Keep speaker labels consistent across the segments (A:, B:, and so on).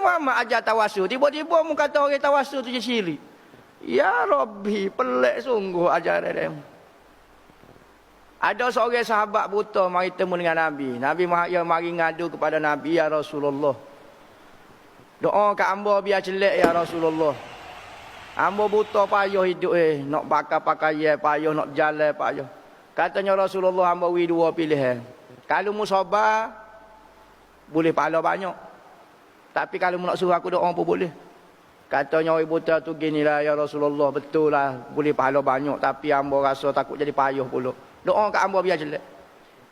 A: Muhammad ajar tawasul. Tiba-tiba mu kata orang tawasul tu je syirik. Ya Rabbi, pelik sungguh ajaran dia. Ada seorang sahabat buta mari temu dengan Nabi. Nabi Muhammad mari ngadu kepada Nabi ya Rasulullah. Doa kat hamba biar celek ya Rasulullah. Hamba buta payah hidup eh. Nak bakar pakaian payah, nak jalan payah. Katanya Rasulullah hamba wi dua pilihan. Kalau mu sabar, boleh pahala banyak. Tapi kalau nak suruh aku doa pun boleh. Katanya orang buta tu gini lah ya Rasulullah. Betul lah. Boleh pahala banyak. Tapi hamba rasa takut jadi payah pula. Doa kat hamba biar jelek.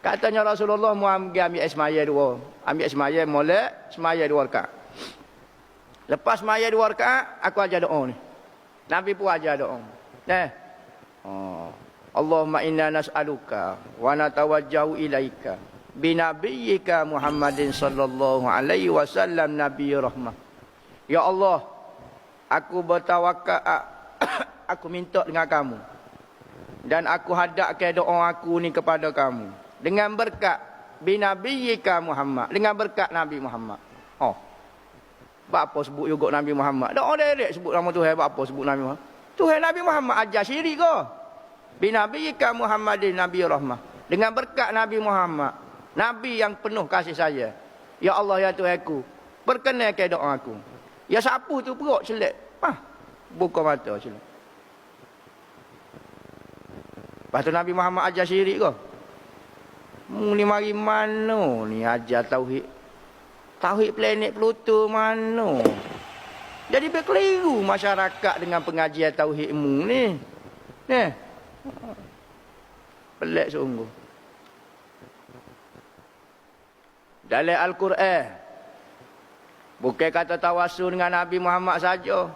A: Katanya Rasulullah mu ambil ambil semaya dua. Ambil semaya molek, semaya dua rakaat. Lepas semaya dua rakaat, aku ajar doa ni. Nabi pun ajar doa. Eh. Oh. Allahumma inna nas'aluka wa natawajjahu ilaika binabiyyika Muhammadin sallallahu alaihi wasallam nabi rahmah. Ya Allah, aku bertawakal aku minta dengan kamu. Dan aku hadapkan doa aku ni kepada kamu dengan berkat binabiyyika Muhammad, dengan berkat Nabi Muhammad. Oh. Apa sebut juga Nabi Muhammad? Doa direct sebut nama Tuhan apa sebut Nabi Muhammad? Tuhan Nabi Muhammad ajar syirik ke? Binabiyyika Muhammadin Nabi rahmah. Dengan berkat Nabi Muhammad, Nabi yang penuh kasih saya. Ya Allah ya Tuhanku, perkenalkan doa aku. Ya sapu tu perut celek. Ah, buka mata celek. Lepas tu Nabi Muhammad ajar syirik ke? Hmm, ni mari mana ni ajar tauhid? Tauhid planet Pluto mana? Jadi berkeliru masyarakat dengan pengajian tauhidmu ni. Ni. Pelik sungguh. Dalam Al-Quran. Bukan kata tawasul dengan Nabi Muhammad saja.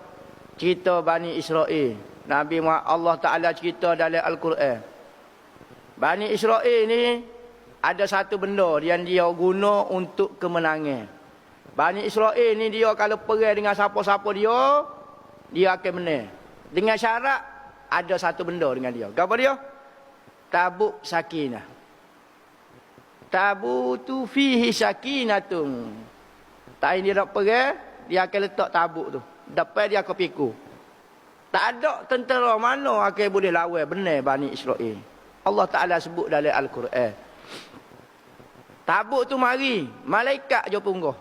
A: Cerita Bani Israel. Nabi Muhammad, Allah Ta'ala cerita dalam Al-Quran. Bani Israel ni ada satu benda yang dia guna untuk kemenangan. Bani Israel ni dia kalau pergi dengan siapa-siapa dia, dia akan menang. Dengan syarat ada satu benda dengan dia. Apa dia? Tabuk sakinah. Tabu tu fihi sakinatun. Tak ini nak pergi, dia akan letak tabuk tu. Depan dia akan pikul. Tak ada tentera mana akan boleh lawan benar Bani Israel. Allah Ta'ala sebut dalam Al-Quran. Tabuk tu mari. Malaikat je punggah.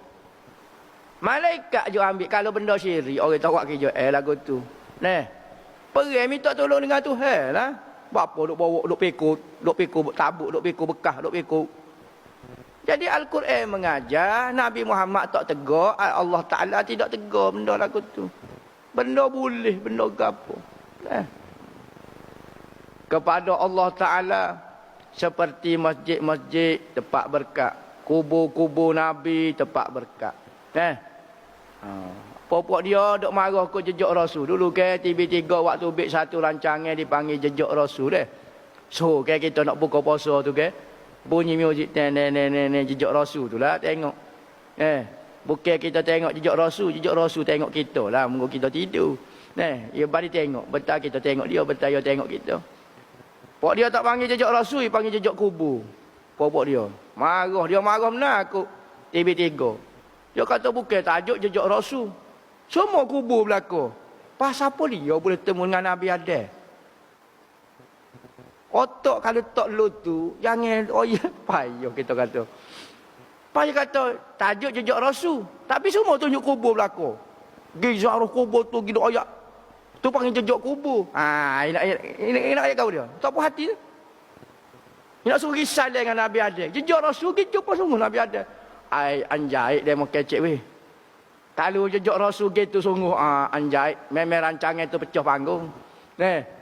A: Malaikat je ambil. Kalau benda syirik. Orang tahu kerja. Eh lagu tu. Nah. Pergi minta tolong dengan Tuhan lah. Bapa duk bawa duk pikul. Duk pikul tabuk. Duk pikul bekah. Duk pikul. Jadi Al-Quran mengajar. Nabi Muhammad tak tegur. Allah Ta'ala tidak tegur benda lagu tu. Benda boleh, benda gapo. Eh. Kepada Allah Ta'ala seperti masjid-masjid tempat berkat. Kubur-kubur Nabi tempat berkat. Eh. Ha. Popok dia duk marah ke jejak Rasul. Dulu ke TV3 waktu bit satu rancangan dipanggil jejak Rasul deh. So ke kita nak buka puasa tu ke. Bunyi muzik ne ne ne ne jejak Rasul tu lah tengok. Eh. Bukan kita tengok jejak rasul, jejak rasul tengok kita lah. Munggu kita tidur. Nah, dia bari tengok. Betul kita tengok dia, betul dia tengok kita. Pok dia tak panggil jejak rasul, dia panggil jejak kubur. Pok dia. Marah, dia marah benar aku. TV3. Dia kata bukan tajuk jejak rasul. Semua kubur belakang. Pas apa dia boleh temu dengan Nabi Adam? Otak kalau tak lu tu, jangan, oh ya, payah kita kata. Payah kata, tajuk jejak rasul. Tapi semua tunjuk kubur belakang. Gizarah kubur tu, gila ayat. Tu panggil jejak kubur. Ha, ini, ini, ini, ayat kau dia. Tak puas hati. Ini nak suruh risal dengan Nabi Adam. Jejak rasul, kita pun sungguh Nabi Adam. Ai, anjay, dia mau kecek weh. Kalau jejak rasul gitu sungguh, ah, anjay. Memang rancangan tu pecah panggung. Nih,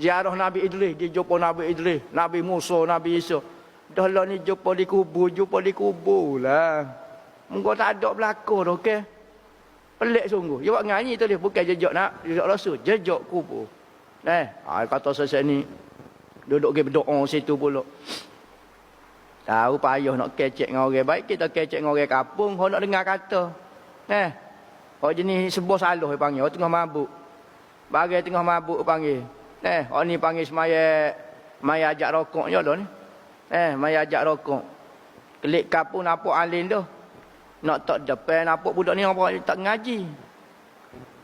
A: ziarah Nabi Idris, dia jumpa Nabi Idris, Nabi Musa, Nabi Isa. Dah lah ni jumpa di kubur, jumpa di kubur lah. Mungkin tak ada belakang dah, okey? Pelik sungguh. Dia buat nyanyi tu dia. Bukan jejak nak, jejak rasul. Jejak kubur. Eh, ha, kata saya ni. Duduk ke berdoa situ pula. Tahu payah nak kecek dengan orang baik. Kita kecek dengan orang kapung. Kau nak dengar kata. Eh, kau jenis sebuah saluh dia panggil. Orang tengah mabuk. Bagai tengah mabuk panggil. Eh, orang ni panggil semaya. Maya ajak rokok je lah ni. Eh, mai ajak rokok. Kelik kapung nampak alin tu. Nak tak depan nampak budak ni nampak tak ngaji.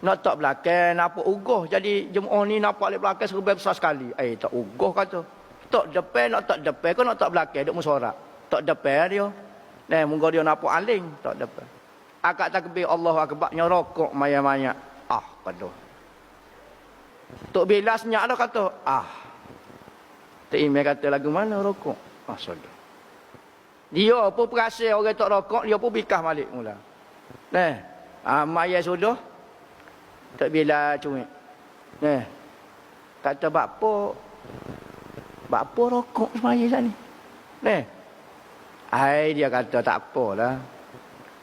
A: Nak tak belakang nampak ugoh. Jadi jemaah ni nampak lek belakang serba besar sekali. Eh tak ugoh kata. Tak depan nak tak depan kau nak tak belakang duk musorak. Tak depan dia. Nah, munggo dia nampak aling tak depan. Akak takbir Allah akbar nyorokok maya-maya. Ah, kata. Tok bila senyap dah kata, ah. Tok Imam kata lagu mana rokok? Ah, sudah. Dia pun perasa orang tak rokok, dia pun bikah balik mula. Nah, ah, maya sudah. Tok bila cuik. Nah, kata bakpo. Bakpo rokok semaya sana. Nah, ai dia kata tak apalah.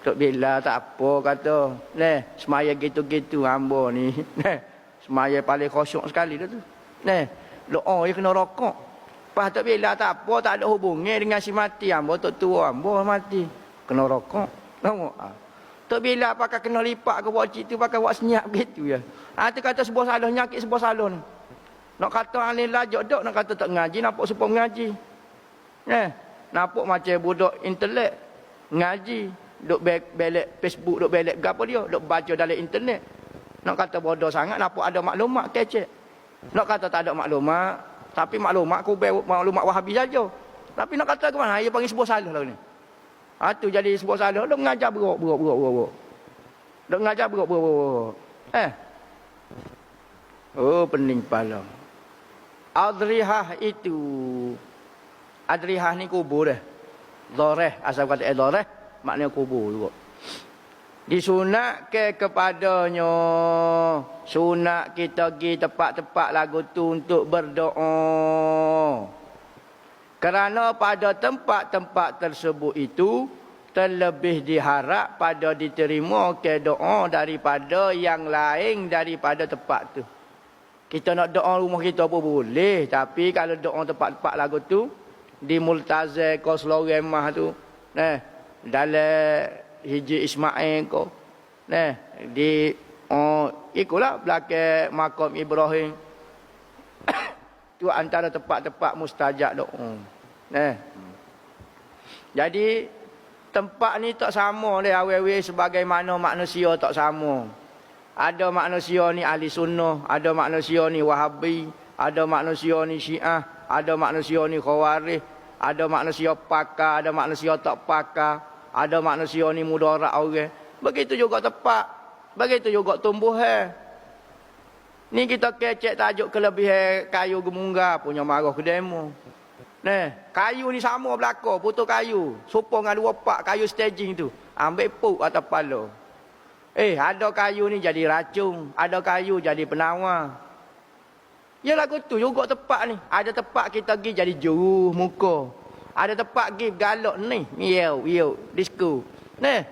A: Tok bila tak apa kata. Nah, semaya gitu-gitu hamba ni. Nah, semaya paling khusyuk sekali dah tu. Nah, doa dia kena rokok. Lepas tak bila tak apa, tak ada hubungi dengan si mati. Ambo tak tua, ambo mati. Kena rokok. Tengok. Ha. Tak bila pakai kena lipat ke buat tu, pakai buat senyap gitu ya. Ha, tu kata sebuah salah, nyakit sebuah salah ni. Nak kata alih lajak dok, nak kata tak ngaji, nampak supaya mengaji. Eh, nampak macam budak intelek. Ngaji. Duk belek Facebook, duk belek apa dia. Duk baca dalam internet. Nak kata bodoh sangat, nampak ada maklumat kecek. Nak kata tak ada maklumat, tapi maklumat aku maklumat Wahabi saja. Tapi nak kata ke mana? Dia panggil sebuah salah lah ni. Ha tu jadi sebuah salah. Dia mengajar berok berok berok berok. Dia mengajar berok berok berok. Eh. Oh pening pala. Adrihah itu. Adrihah ni kubur dah. Zoreh. Asal kata eh zoreh. Maknanya kubur juga disunat ke kepadanya. Sunat kita pergi tempat-tempat lagu tu untuk berdoa. Kerana pada tempat-tempat tersebut itu terlebih diharap pada diterima ke doa daripada yang lain daripada tempat tu. Kita nak doa rumah kita pun boleh tapi kalau doa tempat-tempat lagu tu di multazah kosloremah tu nah dalam hiji Ismail ko. Nah, di oh ikulah belakang makam Ibrahim. tu antara tempat-tempat mustajab doa. Nah. Jadi tempat ni tak sama dia awe-awe sebagaimana manusia tak sama. Ada manusia ni ahli sunnah, ada manusia ni wahabi, ada manusia ni syiah, ada manusia ni khawarij, ada manusia pakar, ada manusia tak pakar. Ada manusia ni mudarat orang. Begitu juga tepat. Begitu juga tumbuhan. Ni kita kecek tajuk kelebihan kayu gemungga punya marah ke demo. Nah, kayu ni sama belaka, putus kayu. Supong dengan dua pak kayu staging tu. Ambil puk atau pala. Eh, ada kayu ni jadi racun. Ada kayu jadi penawar. Ya lagu tu juga tepat ni. Ada tepat kita pergi jadi juru muka. Ada tempat give galak ni. Yo, yo, disco. Nah,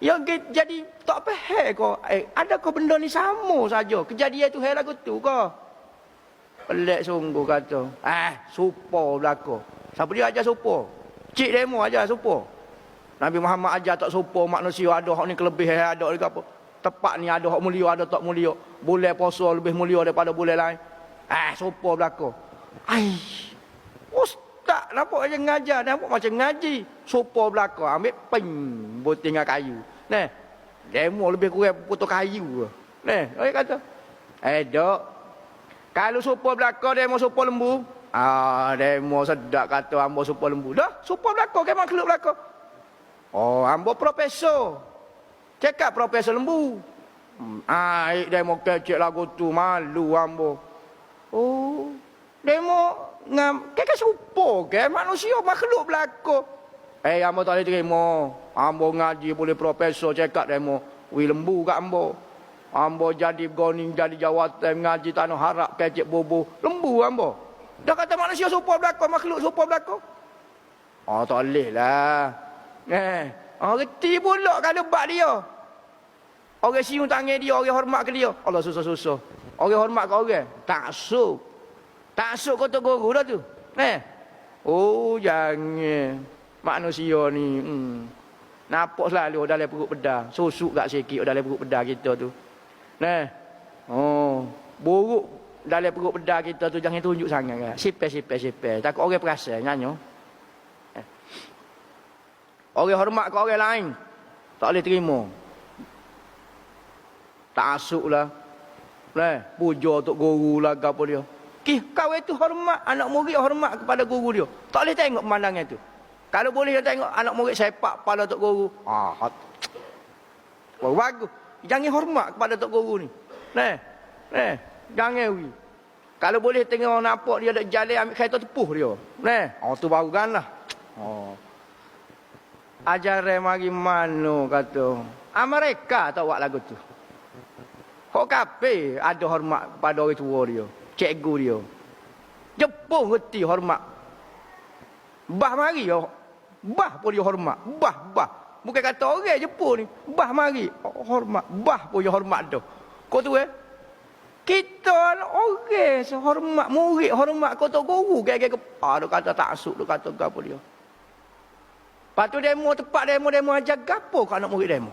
A: yang jadi tak faham kau. Eh, ada kau benda ni sama saja. Kejadian tu hal lagu tu kau. Pelik sungguh kata. Ah, supo belaka. Siapa dia ajar supo? Cik demo ajar supo. Nabi Muhammad ajar tak supo manusia ada hak ni kelebihan ada lagi apa. Tepat ni ada hak mulia ada tak mulia. Boleh puasa lebih mulia daripada boleh lain. Ah, supo belaka. Ai. Nampak aja ngajar, nampak macam ngaji. Sopo belaka ambil ping buat tinggal kayu. Nah. Demo lebih kurang putus kayu. Nah, dia kata. Eh, dok. Kalau sopo belaka demo sopo lembu. Ah, demo sedak kata ambo sopo lembu. Dah, sopo belaka ke makhluk belaka. Oh, ambo profesor. Cekap profesor lembu. Ah, demo kecek lagu tu malu ambo. Oh, demo ngam ke ke supo ke? Manusia makhluk belako eh ambo tak boleh terima. Ambo ngaji boleh profesor cakap demo. Wi lembu kat ambo ambo jadi goni jadi jawatan ngaji tanah harap kecek bobo lembu ambo dah kata manusia supo belako makhluk supo belako oh tak boleh lah. Eh oh reti pula kalau bak dia. Orang siung tangan dia, orang hormat ke dia. Allah susah-susah. Orang hormat ke orang. Tak sup. Tak asuk kota guru dah tu. Eh. Oh, jangan. Manusia ni. Hmm. Nampak selalu dalam perut pedah. Susuk tak sikit dalam perut pedah kita tu. Nah. Oh. Buruk dalam perut pedah kita tu jangan tunjuk sangat. Kan? Sipes, sipes, sipes. Takut orang perasan. Nyanyo. Eh. Orang hormat ke orang lain. Tak boleh terima. Tak asuk lah. Nah, puja untuk guru lah apa dia. Kih, kau itu hormat anak murid hormat kepada guru dia. Tak boleh tengok pemandangan tu. Kalau boleh dia tengok anak murid sepak kepala tok guru. Ah, bagus. Jangan hormat kepada tok guru ni. Nah. Nah, jangan wi. Kalau boleh tengok nampak dia ada jalan ambil kereta tepuh dia. Nah, oh tu baru kan lah. Oh. Ajaran mari mana kata. Amerika tak buat lagu tu. Kok kape ada hormat pada orang tua dia. Cikgu dia. Jepun reti hormat. Bah mari ya. Bah pun dia hormat. Bah, bah. Bukan kata orang Jepun ni. Bah mari. Hormat. Bah pun dia hormat tu. Kau tu eh. Kita orang sehormat murid hormat kota guru. Gaya-gaya ah, dia kata tak asuk. Dia kata apa dia. Lepas tu demo tepat demo demo ajar gapo ke anak murid demo.